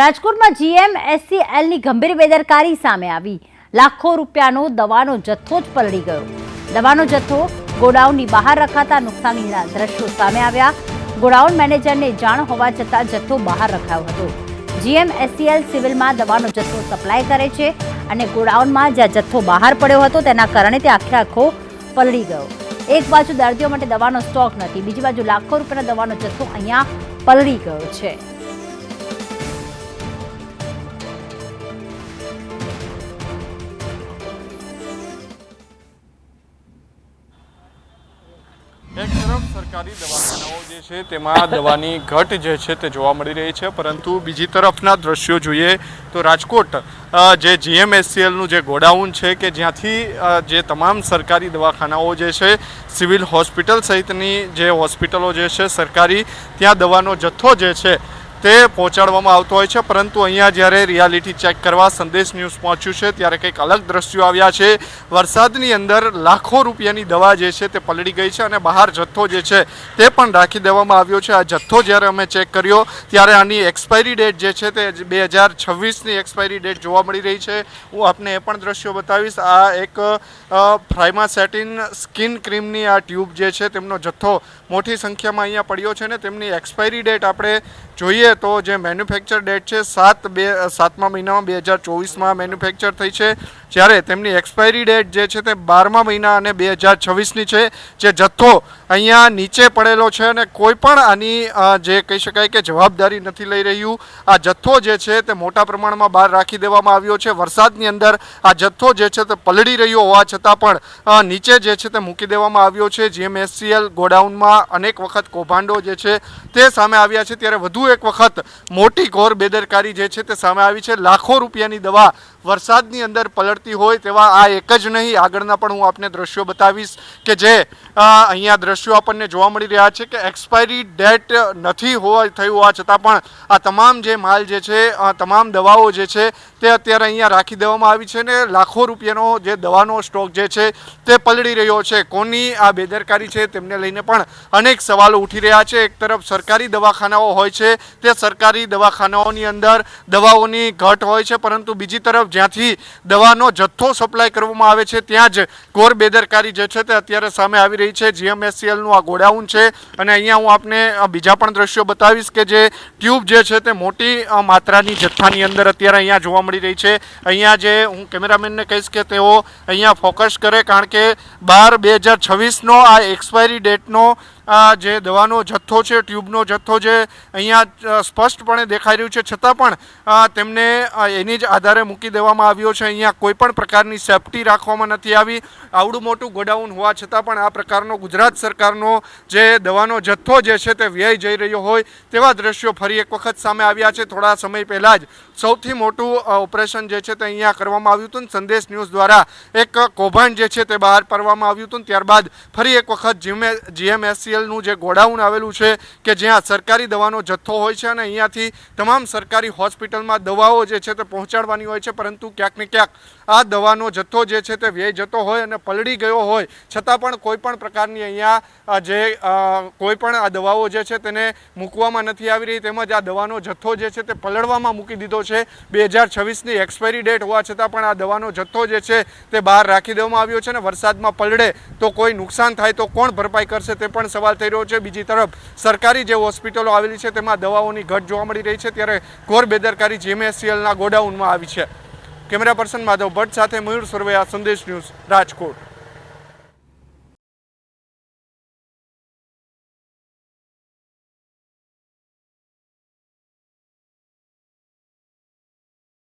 રાજકોટમાં જીએમએસસીએલની ગંભીર બેદરકારી સામે આવી. લાખો રૂપિયાનો દવાનો જથ્થો જ પલળી ગયો. દવાનો જથ્થો ગોડાઉનની બહાર રખાતા નુકસાનીના દ્રશ્યો સામે આવ્યા. ગોડાઉન મેનેજરને જાણ હોવા છતાં જથ્થો બહાર રખાયો હતો. જીએમએસસીએલ સિવિલમાં દવાનો જથ્થો સપ્લાય કરે છે અને ગોડાઉનમાં જ્યાં જથ્થો બહાર પડ્યો હતો તેના કારણે તે આખે આખો પલળી ગયો. એક બાજુ દર્દીઓ માટે દવાનો સ્ટોક નથી, બીજી બાજુ લાખો રૂપિયાનો દવાનો જથ્થો અહીંયા પલળી ગયો છે. એક તરફ સરકારી દવાખાનાઓ જે છે તેમાં દવાની ઘટ જે છે તે જોવા મળી રહી છે. પરંતુ બીજી તરફના દ્રશ્યો જોઈએ તો રાજકોટ જે જીએમએસસીએલનું જે ગોડાઉન છે કે જ્યાંથી જે તમામ સરકારી દવાખાનાઓ જે છે, સિવિલ હોસ્પિટલ સહિતની જે હોસ્પિટલો જે છે સરકારી, ત્યાં દવાનો જથ્થો જે છે તે પહોંચાડવામાં આવતો હોય છે, પરંતુ અહીંયા જ્યારે રિયાલિટી ચેક કરવા સંદેશ ન્યૂઝ પહોંચ્યું છે, ત્યારે કંઈક અલગ દ્રશ્યો આવ્યા છે. વરસાદની અંદર લાખો રૂપિયાની દવા જે છે તે પલળી ગઈ છે અને બહાર જથ્થો જે છે તે પણ રાખી દેવામાં આવ્યો છે. આ જથ્થો જ્યારે અમે ચેક કર્યો, ત્યારે આની એક્સપાયરી ડેટ જે છે તે બે હજાર છવ્વીસની એક્સપાયરી ડેટ જોવા મળી રહી છે. હું આપને એ પણ દ્રશ્યો બતાવીશ. આ એક ફ્રાઇમાસેટિન સ્કિન ક્રીમની આ ટ્યુબ જે છે, તેમનો જથ્થો મોટી સંખ્યામાં અહીંયા પડ્યો છે ને તેમની એક્સપાયરી ડેટ આપણે જોઈએ તો જે મેન્યુફેક્ચર ડેટ છે સાત બે, સાતમા મહિનામાં બે હજાર ચોવીસમાં મેન્યુફેક્ચર થઈ છે. જ્યારે તેમની એક્સપાયરી ડેટ જે છે તે બારમા મહિના અને બે હજાર છવ્વીસની છે, જે જથ્થો અહીંયા નીચે પડેલો છે અને કોઈ પણ આની જે કહી શકાય કે જવાબદારી નથી લઈ રહ્યું. આ જથ્થો જે છે તે મોટા પ્રમાણમાં બહાર રાખી દેવામાં આવ્યો છે. વરસાદની અંદર આ જથ્થો જે છે તે પલળી રહ્યો હોવા છતાં પણ નીચે જે છે તે મૂકી દેવામાં આવ્યો છે. જીએમએસસીએલ ગોડાઉનમાં અનેક વખત કૌભાંડો જે છે તે સામે આવ્યા છે. ત્યારે વધુ એક વખત મોટી ઘોર બેદરકારી જે છે તે સામે આવી છે. લાખો રૂપિયાની દવા વરસાદની અંદર પલળતી હોય તેવા આ એક જ નહીં. આગળના પણ હું આપને દ્રશ્યો બતાવીશ કે જે અહીંયા દ્રશ્યો આપણને જોવા મળી રહ્યા છે કે એક્સપાયરી ડેટ નથી હોવા થયું. હોવા છતાં પણ આ તમામ જે માલ જે છે તમામ દવાઓ જે છે, તે અત્યારે અહીંયા રાખી દેવામાં આવી છે ને લાખો રૂપિયાનો જે દવાનો સ્ટોક જે છે, તે પલળી રહ્યો છે. કોની આ બેદરકારી છે તેમને લઈને પણ અનેક સવાલો ઉઠી રહ્યા છે. એક તરફ સરકારી દવાખાનાઓ હોય છે, તે સરકારી દવાખાનાઓની અંદર દવાઓની ઘટ હોય છે, પરંતુ બીજી તરફ જ્યાંથી દવાનો જથ્થો સપ્લાય કરવામાં આવે છે, ત્યાં જ ઘોર બેદરકારી જે છે તે અત્યારે સામે આવી રહી છે. જીએમએસસીએલનું આ ગોડાઉન છે અને અહીંયા હું આપને બીજા પણ દ્રશ્યો બતાવીશ કે જે ટ્યુબ જે છે તે મોટી માત્રાની જથ્થાની અંદર અત્યારે અહીંયા જોવા મળી રહી છે. અહીંયા જે હું કેમેરામેનને કહીશ કે તેઓ અહીંયા ફોકસ કરે કારણ કે બાર બે હજાર છવ્વીસનો આ એક્સપાયરી ડેટનો જે દવાનો જથ્થો છે, ટ્યુબનો જથ્થો જે અહીંયા સ્પષ્ટપણે દેખાઈ રહ્યું છે. છતાં પણ તેમને એની જ આધારે મૂકી દેવામાં આવ્યો છે. અહીંયા કોઈ પણ પ્રકારની સેફટી રાખવામાં નથી આવી. આવડું મોટું ગોડાઉન હોવા છતાં પણ આ પ્રકારનો ગુજરાત સરકારનો જે દવાનો જથ્થો જે છે તે વ્યય જઈ રહ્યો હોય તેવા દ્રશ્યો ફરી એક વખત સામે આવ્યા છે. થોડા સમય પહેલાં જ સૌથી મોટું ઓપરેશન જે છે તે અહીંયા કરવામાં આવ્યું હતું સંદેશ ન્યૂઝ દ્વારા એક કૌભાંડ જે છે તે બહાર પાડવામાં આવ્યું હતું ત્યારબાદ ફરી એક વખત જીમે જીએમએસસીએલનું જે ગોડાઉન આવેલું છે કે જ્યાં સરકારી દવાનો જથ્થો હોય છે અને અહીંયાથી તમામ સરકારી હોસ્પિટલમાં દવાઓ જે છે તે પહોંચાડવાની હોય છે, પરંતુ ક્યાંક ને ક્યાંક આ દવાનો જથ્થો જે છે તે વ્યય જતો હોય અને પલળી ગયો હોય, છતાં પણ કોઈ પણ પ્રકારની અહીંયા જે કોઈપણ કોઈ પણ આ દવાઓ જે છે તેને મૂકવામાં નથી આવી રહી, તેમજ આ દવાનો જથ્થો જે છે તે પલળવામાં મૂકી દીધો છે. બે હજાર છવ્વીસની એક્સપાયરી ડેટ હોવા છતાં પણ આ દવાનો જથ્થો જે છે તે બહાર રાખી દેવામાં આવ્યો છે અને વરસાદમાં પલળે તો કોઈ નુકસાન થાય તો કોણ ભરપાઈ કરશે તે પણ સવાલ થઈ રહ્યો છે. બીજી તરફ, સરકારી જે હોસ્પિટલો આવેલી છે તેમાં દવાઓની ઘટ જોવા મળી રહી છે. ત્યારે ઘોર બેદરકારી જીએમએસસીએલના ગોડાઉનમાં આવી છે. કેમેરા પર્સન માધવ ભટ્ટ સાથે મયુર સુરવૈયા સંદેશ ન્યૂઝ રાજકોટ